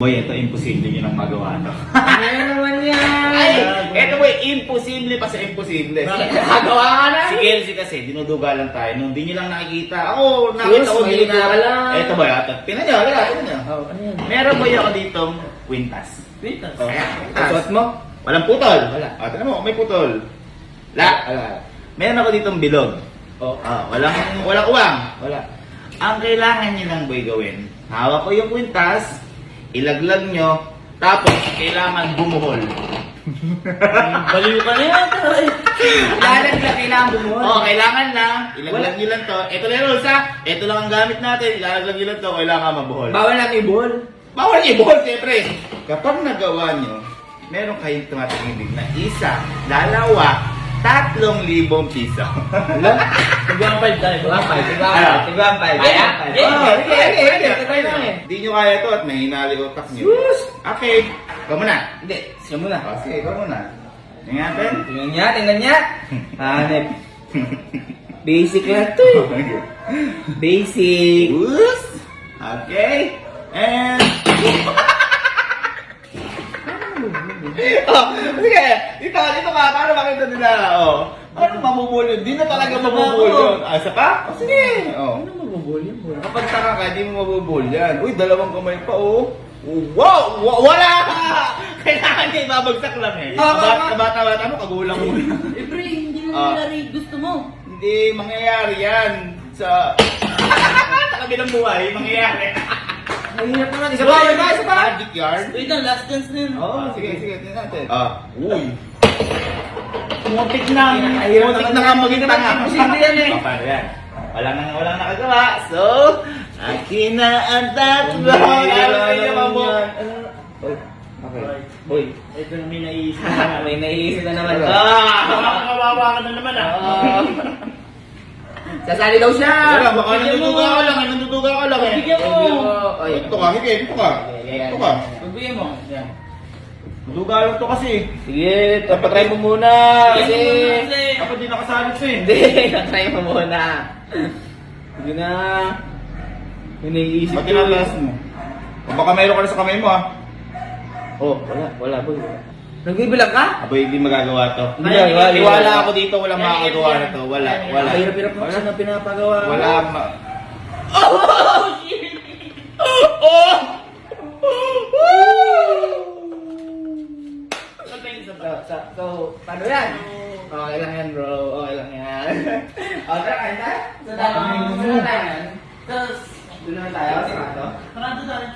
Boy, ito imposible nyo nang magawa to. Ano naman yan? Ay, ito boy, imposible pa sa imposible. Nakagawa ka na? Si Kelsey kasi, dinuduga lang tayo. Nung di nyo lang nakikita. Ako, nakita Sus, ko may dinuduga. wala. Ito boy, ito. Tingnan nyo, halika, tingnan nyo. Oh, ano yan? Meron boy ako ditong kwintas. Wait, Oh, ayan. Suot mo? Walang putol. Wala. Ah, tingnan mo, may putol. La. Wala. Meron ako ditong bilog. Oh, Ah, walang, walang uwang. wala. Ang kailangan nyo lang boy gawin, hawak ko yung kwintas, ilaglag nyo, tapos kailangan bumuhol. Baliw ka na yan. Lalaglag kailangan bumuhol. Oo, kailangan lang, ilaglag nyo lang to. Ito lang yung rules ha, ito lang ang gamit natin, ilalaglag nyo lang to, kailangan mabuhol. Bawal lang ibol. Bawal i-buhol, siyempre. Kapag nagawa nyo, meron kayong tumatingin na isa, dalawa, tatlong libong piso. Tigwang five tayo. Tigwang five. Tigwang Ano? five. Tigwang five. Kaya? Oo, eh. Hindi nyo kaya to at may hinali utak nyo. Sus! Okay, ikaw muna. Hindi, siya muna. O, sige, ikaw muna. Tingnan natin. Tingnan niya, tingnan niya. Hanep. Basic lang to eh. Basic. Whoos! Okay. And... sige. Dito, dito ka. Paano makita nila? Oh. Ano mabubul yun? Di na talaga ako? yun. Ah, isa pa? Oh, sige. Oh. Ano mabubol yan, boy? Kapag taka ka, di mo mabubul yan. Uy, dalawang kamay pa, oh. Wow! Wa- Wala ka! Kailangan niya ibabagsak lang eh. Ah, ah, ah. Kabata-bata mo, kagulang mo. Eh, pre, hindi mo Ah. nangyari. Gusto mo. Hindi mangyayari yan sa... sa kabilang buhay, mangyayari. Mahirap naman. Isa pa, isa pa, isa pa. Magic yard? Wait lang, last chance na yun. Oo, oh, sige, sige, tingnan natin. Ah, uy. Muntik na, muntik na nga maging Hindi tanga. imposible yan eh. Paano yan? Walang, nang- walang nakagawa. So, akin na ang tatlo. Okay. Uy, Ito na may naisip may naiisip na naman. Ah! Kawawa ka na naman ah. Ah. Sasali daw siya. Wala, baka nanduduga ka lang, eh, nanduduga ka lang eh. Bigyan mo. Oy, Ito ka, hige, ito ka. Ito ka. Pagbigyan mo. Yan. Lang to kasi. Sige, tapatry mo muna. Kasi... Dapat di nakasalit to eh. Hindi, try mo muna. Sige na. May naiisip Ba't tinalas mo? O baka mayroon ka na sa kamay mo ah. Oh, wala, wala boy. Nagbibilang ka? Aba, hindi magagawa to. Hindi magagawa. Tiwala ako dito, walang makakagawa na to. Wala, wala. Hirap-hirap mo siya na pinapagawa. Wala ma... Oh! So, so, so, paano yan? Okay lang yan bro, okay lang yan. o, tara, kain tayo? Sa dalawa. Doon na tayo. Doon na tayo, sarado. tayo.